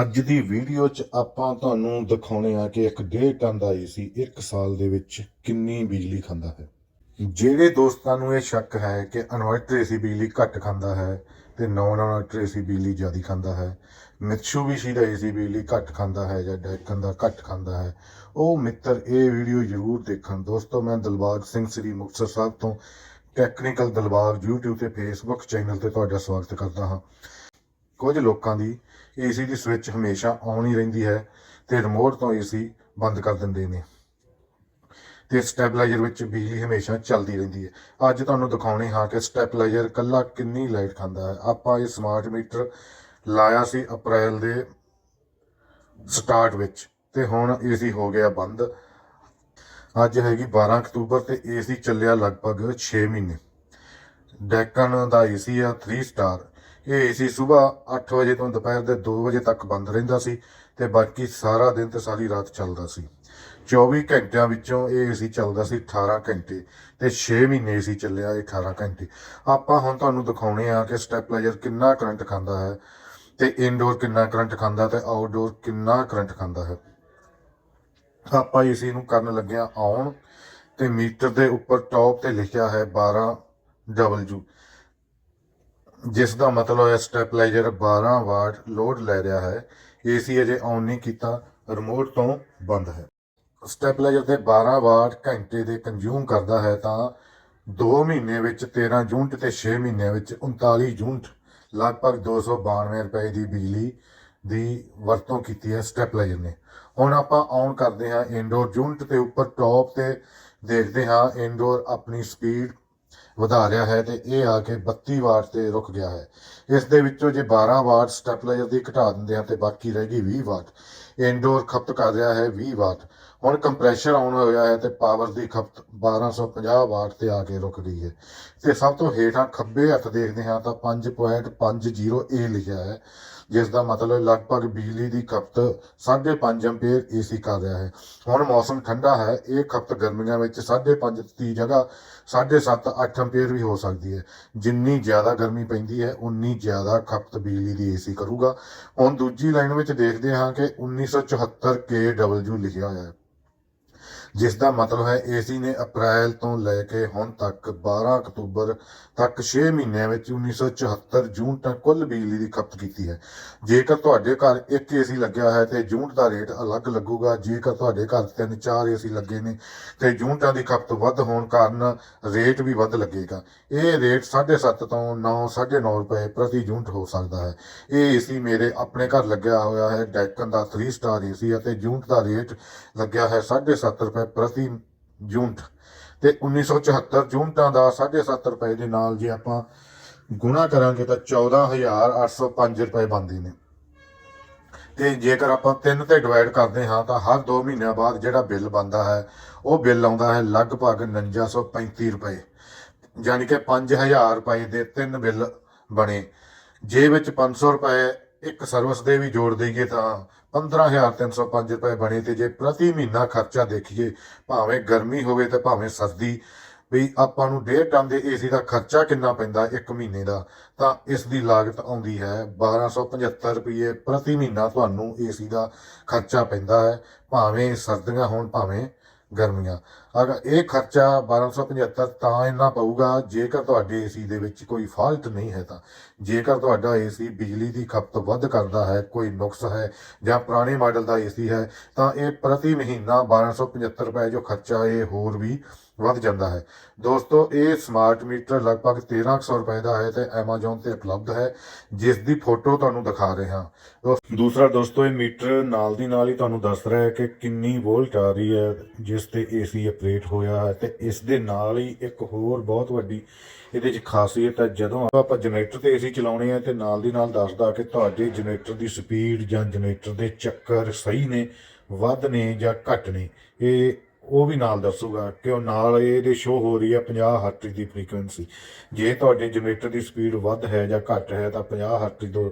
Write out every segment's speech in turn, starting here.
ਅੱਜ ਦੀ ਵੀਡੀਓ 'ਚ ਆਪਾਂ ਤੁਹਾਨੂੰ ਦਿਖਾਉਣੇ ਆ ਕਿ ਇੱਕ ਡੇਢ ਟਨ ਦਾ ਏਸੀ ਇੱਕ ਸਾਲ ਦੇ ਵਿੱਚ ਕਿੰਨੀ ਬਿਜਲੀ ਖਾਂਦਾ ਹੈ। ਜਿਹੜੇ ਦੋਸਤਾਂ ਨੂੰ ਇਹ ਸ਼ੱਕ ਹੈ ਕਿ ਇਨਵਰਟਰ ਏਸੀ ਬਿਜਲੀ ਘੱਟ ਖਾਂਦਾ ਹੈ ਤੇ ਨੌਨ ਇਨਵਰਟਰ ਏਸੀ ਬਿਜਲੀ ਜ਼ਿਆਦਾ ਖਾਂਦਾ ਹੈ, ਮਿਤਸੂਬੀਸ਼ੀ ਦਾ ਏਸੀ ਬਿਜਲੀ ਘੱਟ ਖਾਂਦਾ ਹੈ ਜਾਂ ਡੈਕਨ ਦਾ ਘੱਟ ਖਾਂਦਾ ਹੈ, ਉਹ ਮਿੱਤਰ ਇਹ ਵੀਡੀਓ ਜ਼ਰੂਰ ਦੇਖਣ। ਦੋਸਤੋ, ਮੈਂ ਦਿਲਬਾਗ ਸਿੰਘ, ਸ੍ਰੀ ਮੁਕਤਸਰ ਸਾਹਿਬ ਤੋਂ ਟੈਕਨੀਕਲ ਦਿਲਬਾਗ YouTube ਤੇ Facebook ਚੈਨਲ ਤੇ ਤੁਹਾਡਾ ਸਵਾਗਤ ਕਰਦਾ ਹਾਂ। ਕੁਝ ਲੋਕਾਂ ਦੀ ਏਸੀ ਦੀ ਸਵਿੱਚ ਹਮੇਸ਼ਾ ਔਨ ਹੀ ਰਹਿੰਦੀ ਹੈ ਤੇ ਰਿਮੋਟ ਤੋਂ ਏਸੀ ਬੰਦ ਕਰ ਦਿੰਦੇ ਨੇ। ਤੇ ਸਟੈਬਲਾਈਜ਼ਰ ਵਿੱਚ ਬਿਜਲੀ ਹਮੇਸ਼ਾ ਚੱਲਦੀ ਰਹਿੰਦੀ ਹੈ। ਅੱਜ ਤੁਹਾਨੂੰ ਦਿਖਾਉਣੇ ਹਾਂ ਕਿ ਸਟੈਬਲਾਈਜ਼ਰ ਕੱਲਾ ਕਿੰਨੀ ਲਾਈਟ ਖਾਂਦਾ ਹੈ। ਆਪਾਂ ਇਹ ਸਮਾਰਟ ਮੀਟਰ ਲਾਇਆ ਸੀ ਅਪ੍ਰੈਲ ਦੇ ਸਟਾਰਟ ਵਿੱਚ ਤੇ ਹੁਣ ਏਸੀ ਹੋ ਗਿਆ ਬੰਦ। ਅੱਜ ਹੈਗੀ 12 ਅਕਤੂਬਰ ਤੇ ਏਸੀ ਚੱਲਿਆ ਲਗਭਗ 6 ਮਹੀਨੇ। ਡੈਕਨ ਦਾ ਏਸੀ ਆ 3 ਸਟਾਰ ਇਹ ਏਸੀ ਸਵੇਰ 8 ਵਜੇ ਤੋਂ ਦੁਪਹਿਰ ਦੇ 2 ਵਜੇ ਤੱਕ ਬੰਦ ਰਹਿੰਦਾ ਸੀ ਤੇ ਬਾਕੀ ਸਾਰਾ ਦਿਨ ਤੇ ਸਾਰੀ ਰਾਤ ਚੱਲਦਾ ਸੀ। 24 ਘੰਟਿਆਂ ਵਿੱਚੋਂ ਇਹ ਏਸੀ ਚੱਲਦਾ ਸੀ 18 ਘੰਟੇ ਤੇ 6 ਮਹੀਨੇ ਏਸੀ ਚੱਲਿਆ 18 ਘੰਟੇ। ਆਪਾਂ ਹੁਣ ਤੁਹਾਨੂੰ ਦਿਖਾਉਣੇ ਆ ਕਿ ਸਟੈਪਲਾਈਜ਼ਰ ਕਿੰਨਾ ਕਰੰਟ ਖਾਂਦਾ ਹੈ ਤੇ ਇਨਡੋਰ ਕਿੰਨਾ ਕਰੰਟ ਖਾਂਦਾ ਤੇ ਆਊਟਡੋਰ ਕਿੰਨਾ ਕਰੰਟ ਖਾਂਦਾ ਹੈ। ਆਪਾਂ ਏਸੀ ਨੂੰ ਕਰਨ ਲੱਗਿਆ ਆਉਣ ਤੇ ਮੀਟਰ ਦੇ ਉੱਪਰ ਟੌਪ ਤੇ ਲਿਖਿਆ ਹੈ 12 W ਜਿਸ ਦਾ ਮਤਲਬ ਹੈ ਸਟੈਪਲਾਈਜ਼ਰ 12 ਵਾਟ ਲੋਡ ਲੈ ਰਿਹਾ ਹੈ। ਏਸੀ ਅਜੇ ਆਨ ਨਹੀਂ ਕੀਤਾ ਰਿਮੋਟ ਤੋਂ ਬੰਦ ਹੈ। ਸਟੈਪਲਾਈਜ਼ਰ ਤੇ 12 ਵਾਟ ਘੰਟੇ ਦੇ ਕੰਜ਼ਿਊਮ ਕਰਦਾ ਹੈ ਤਾਂ 2 ਮਹੀਨੇ ਵਿੱਚ 13 ਯੂਨਿਟ ਤੇ 6 ਮਹੀਨਿਆਂ ਵਿੱਚ 39 ਯੂਨਿਟ ਲਗਭਗ 292 ਰੁਪਏ ਦੀ ਬਿਜਲੀ ਦੀ ਵਰਤੋਂ ਕੀਤੀ ਹੈ ਸਟੈਪਲਾਈਜ਼ਰ ਨੇ। ਹੁਣ ਆਪਾਂ ਆਨ ਕਰਦੇ ਹਾਂ ਇਨਡੋਰ ਯੂਨਿਟ ਦੇ ਉੱਪਰ ਟੌਪ ਤੇ ਦੇਖਦੇ ਹਾਂ ਇਨਡੋਰ ਆਪਣੀ ਸਪੀਡ ਵਧਾ ਰਿਹਾ ਹੈ ਤੇ ਇਹ ਆ ਕੇ 32 ਵਾਟ ਤੇ ਰੁਕ ਗਿਆ ਹੈ। ਇਸ ਦੇ ਵਿੱਚੋਂ ਜੇ 12 ਵਾਟ ਸਟੈਪਲਾਈਜ਼ਰ ਦੀ ਘਟਾ ਦਿੰਦੇ ਹਾਂ ਤੇ ਬਾਕੀ ਰਹਿ ਗਈ 20 ਵਾਟ। ਇਨਡੋਰ ਖਪਤ ਕਰ ਰਿਹਾ ਹੈ 20 ਵਾਟ। ਹੁਣ ਕੰਪਰੈਸ਼ਰ ਆਨ ਹੋਇਆ ਹੈ ਤੇ ਪਾਵਰ ਦੀ ਖਪਤ 1250 ਵਾਟ ਤੇ ਆ ਕੇ ਰੁਕ ਗਈ ਹੈ। ਤੇ ਸਭ ਤੋਂ ਹੇਠਾਂ ਖੱਬੇ ਹੱਥ ਦੇਖਦੇ ਹਾਂ ਤਾਂ 5.50 A ਲਿਖਿਆ ਹੈ, ਜਿਸ ਦਾ ਮਤਲਬ ਲਗਭਗ ਬਿਜਲੀ ਦੀ ਖਪਤ 5.5 ਐਂਪੀਅਰ ਏਸੀ ਕਰ ਰਿਹਾ ਹੈ। ਹੁਣ ਮੌਸਮ ਠੰਡਾ ਹੈ, ਇਹ ਖਪਤ ਗਰਮੀਆਂ ਵਿੱਚ 5.5 ਦੀ ਜਗ੍ਹਾ 7.5 8 ਐਂਪੀਅਰ ਵੀ ਹੋ ਸਕਦੀ ਹੈ। ਜਿੰਨੀ ਜ਼ਿਆਦਾ ਗਰਮੀ ਪੈਂਦੀ ਹੈ, ਉਨੀ ਜ਼ਿਆਦਾ ਖਪਤ ਬਿਜਲੀ ਦੀ ਏਸੀ ਕਰੂਗਾ। ਹੁਣ ਦੂਜੀ ਲਾਈਨ ਵਿੱਚ ਦੇਖਦੇ ਹਾਂ ਕਿ 1974 KW ਲਿਖਿਆ ਹੋਇਆ ਹੈ। ਜਿਸ ਦਾ ਮਤਲਬ ਹੈ ਏਸੀ ਨੇ ਅਪ੍ਰੈਲ ਤੋਂ ਲੈ ਕੇ ਹੁਣ ਤੱਕ 12 ਅਕਤੂਬਰ ਤੱਕ 6 ਮਹੀਨਿਆਂ ਵਿੱਚ 1974 ਜੂਨ ਤੱਕ ਕੁੱਲ ਬਿਜਲੀ ਦੀ ਖਪਤ ਕੀਤੀ ਹੈ। ਜੇਕਰ ਤੁਹਾਡੇ ਘਰ ਇੱਕ ਏਸੀ ਲੱਗਿਆ ਹੈ ਤੇ ਯੂਨਿਟ ਦਾ ਰੇਟ ਅਲੱਗ ਲੱਗੂਗਾ, ਜੇਕਰ ਤੁਹਾਡੇ ਘਰ ਤਿੰਨ ਚਾਰ ਏਸੀ ਲੱਗੇ ਨੇ ਤੇ ਯੂਨਿਟਾਂ ਦੀ ਖਪਤ ਵੱਧ ਹੋਣ ਕਾਰਨ ਰੇਟ ਵੀ ਵੱਧ ਲੱਗੇਗਾ। ਇਹ ਰੇਟ 7.5 ਤੋਂ 9 9.5 ਰੁਪਏ ਪ੍ਰਤੀ ਯੂਨਿਟ ਹੋ ਸਕਦਾ ਹੈ। ਇਹ ਏਸੀ ਮੇਰੇ ਆਪਣੇ ਘਰ ਲੱਗਿਆ ਹੋਇਆ ਹੈ, ਡੈਕਨ ਦਾ 3 ਸਟਾਰ ਏਸੀ ਅਤੇ ਯੂਨਿਟ ਦਾ ਰੇਟ ਲੱਗਿਆ ਹੈ 7.5 ਰੁਪਏ ਪ੍ਰਤੀ ਯੂਨਿਟ ਤੇ 1974 ਯੂਨਿਟਾਂ ਦਾ 7.5 ਰੁਪਏ ਦੇ ਨਾਲ ਜੇ ਆਪਾਂ ਗੁਣਾ ਕਰਾਂਗੇ ਤਾਂ 14805 ਰੁਪਏ ਬਣਦੇ ਨੇ। ਤੇ ਜੇਕਰ ਆਪਾਂ 3 ਤੇ ਡਿਵਾਈਡ ਕਰਦੇ ਹਾਂ ਤਾਂ ਹਰ 2 ਮਹੀਨਿਆਂ ਬਾਅਦ ਜਿਹੜਾ ਬਿੱਲ ਬਣਦਾ ਹੈ, ਉਹ ਬਿੱਲ ਆਉਂਦਾ ਹੈ ਲਗਭਗ 4935 ਰੁਪਏ। ਯਾਨੀ ਕਿ 5000 ਰੁਪਏ ਦੇ ਤਿੰਨ ਬਿੱਲ ਬਣੇ। ਜੇ ਵਿੱਚ 500 ਰੁਪਏ ਇੱਕ ਸਰਵਿਸ ਦੇ ਵੀ ਜੋੜ ਦਈਏ ਤਾਂ 15305 ਰੁਪਏ ਬਣੇ ਤੇ ਜੇ ਪ੍ਰਤੀ ਮਹੀਨਾ ਖਰਚਾ ਦੇਖੀਏ, ਭਾਵੇਂ ਗਰਮੀ ਹੋਵੇ ਤੇ ਭਾਵੇਂ ਸਰਦੀ, ਵੀ ਆਪਾਂ ਨੂੰ ਡੇਢ ਟਨ ਦੇ ਏਸੀ ਦਾ ਖਰਚਾ ਕਿੰਨਾ ਪੈਂਦਾ ਇੱਕ ਮਹੀਨੇ ਦਾ, ਤਾਂ ਇਸ ਦੀ ਲਾਗਤ ਆਉਂਦੀ ਹੈ 1275 ਰੁਪਏ ਪ੍ਰਤੀ ਮਹੀਨਾ ਤੁਹਾਨੂੰ ਏਸੀ ਦਾ ਖਰਚਾ ਪੈਂਦਾ ਹੈ, ਭਾਵੇਂ ਸਰਦੀਆਂ ਹੋਣ, ਭਾਵੇਂ ਗਰਮੀਆਂ। ਅਗਰ ਇਹ ਖਰਚਾ 1275 ਤਾਂ ਇੰਨਾ ਪਊਗਾ, ਜੇਕਰ ਤੁਹਾਡੇ ਏਸੀ ਦੇ ਵਿੱਚ ਕੋਈ ਫਾਲਟ ਨਹੀਂ ਹੈ ਤਾਂ। ਜੇਕਰ ਤੁਹਾਡਾ ਏਸੀ ਬਿਜਲੀ ਦੀ ਖਪਤ ਵੱਧ ਕਰਦਾ ਹੈ, ਕੋਈ ਨੁਕਸ ਹੈ ਜਾਂ ਪੁਰਾਣੇ ਮਾਡਲ ਦਾ ਏਸੀ ਹੈ, ਤਾਂ ਇਹ ਪ੍ਰਤੀ ਮਹੀਨਾ 1275 ਰੁਪਏ ਜੋ ਖਰਚਾ ਇਹ ਹੋਰ ਵੀ ਵੱਧ ਜਾਂਦਾ ਹੈ। ਦੋਸਤੋ, ਇਹ ਸਮਾਰਟ ਮੀਟਰ ਲਗਭਗ 1300 ਰੁਪਏ ਦਾ ਹੈ ਤੇ Amazon ਤੇ ਉਪਲਬਧ ਹੈ, ਜਿਸ ਦੀ ਫੋਟੋ ਤੁਹਾਨੂੰ ਦਿਖਾ ਰਹੇ। ਹਾਂ ਦੂਸਰਾ ਦੋਸਤੋ, ਇਹ ਮੀਟਰ ਨਾਲ ਦੀ ਨਾਲ ਹੀ ਤੁਹਾਨੂੰ ਦੱਸ ਰਿਹਾ ਹੈ ਕਿ ਕਿੰਨੀ ਵੋਲਟ ਆ ਰਹੀ ਹੈ, ਜਿਸ ਤੇ ਏਸੀ ਆਪਰੇਟ ਹੋਇਆ ਹੈ ਤੇ ਇਸ ਦੇ ਨਾਲ ਹੀ ਇੱਕ ਹੋਰ ਬਹੁਤ ਵੱਡੀ ਇਹਦੇ 'ਚ ਖਾਸੀਅਤ ਹੈ। ਜਦੋਂ ਆਪਾਂ ਜਨਰੇਟਰ ਤੇ ਏਸੀ ਚਲਾਉਣੇ ਆ ਤੇ ਨਾਲ ਦੀ ਨਾਲ ਦੱਸਦਾ ਕਿ ਤੁਹਾਡੇ ਜਨਰੇਟਰ ਦੀ ਸਪੀਡ ਜਾਂ ਜਨਰੇਟਰ ਦੇ ਚੱਕਰ ਸਹੀ ਨੇ, ਵੱਧ ਨੇ ਜਾਂ ਘੱਟ ਨੇ, ਇਹ ਉਹ ਵੀ ਨਾਲ ਦੱਸੂਗਾ ਕਿ ਉਹ ਨਾਲ ਇਹਦੇ ਸ਼ੋ ਹੋ ਰਹੀ ਹੈ 50 ਹਰਟਜ਼ ਦੀ ਫ੍ਰੀਕੁਐਂਸੀ ਜੇ ਤੁਹਾਡੇ ਜਨਰੇਟਰ ਦੀ ਸਪੀਡ ਵੱਧ ਹੈ ਜਾਂ ਘੱਟ ਹੈ ਤਾਂ 50 ਹਰਟਜ਼ ਤੋਂ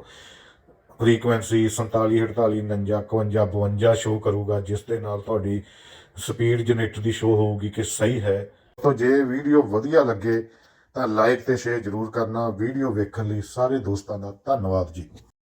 ਫ੍ਰੀਕੁਐਂਸੀ 47 48 49 51 52 ਸ਼ੋ ਕਰੂਗਾ, ਜਿਸ ਦੇ ਨਾਲ ਤੁਹਾਡੀ ਸਪੀਡ ਜਨਰੇਟਰ ਦੀ ਸ਼ੋ ਹੋਊਗੀ ਕਿ ਸਹੀ ਹੈ। ਤਾਂ ਜੇ ਵੀਡੀਓ ਵਧੀਆ ਲੱਗੇ ਤਾਂ ਲਾਈਕ ਤੇ ਸ਼ੇਅਰ ਜ਼ਰੂਰ ਕਰਨਾ। ਵੀਡੀਓ ਵੇਖਣ ਲਈ ਸਾਰੇ ਦੋਸਤਾਂ ਦਾ ਧੰਨਵਾਦ ਜੀ।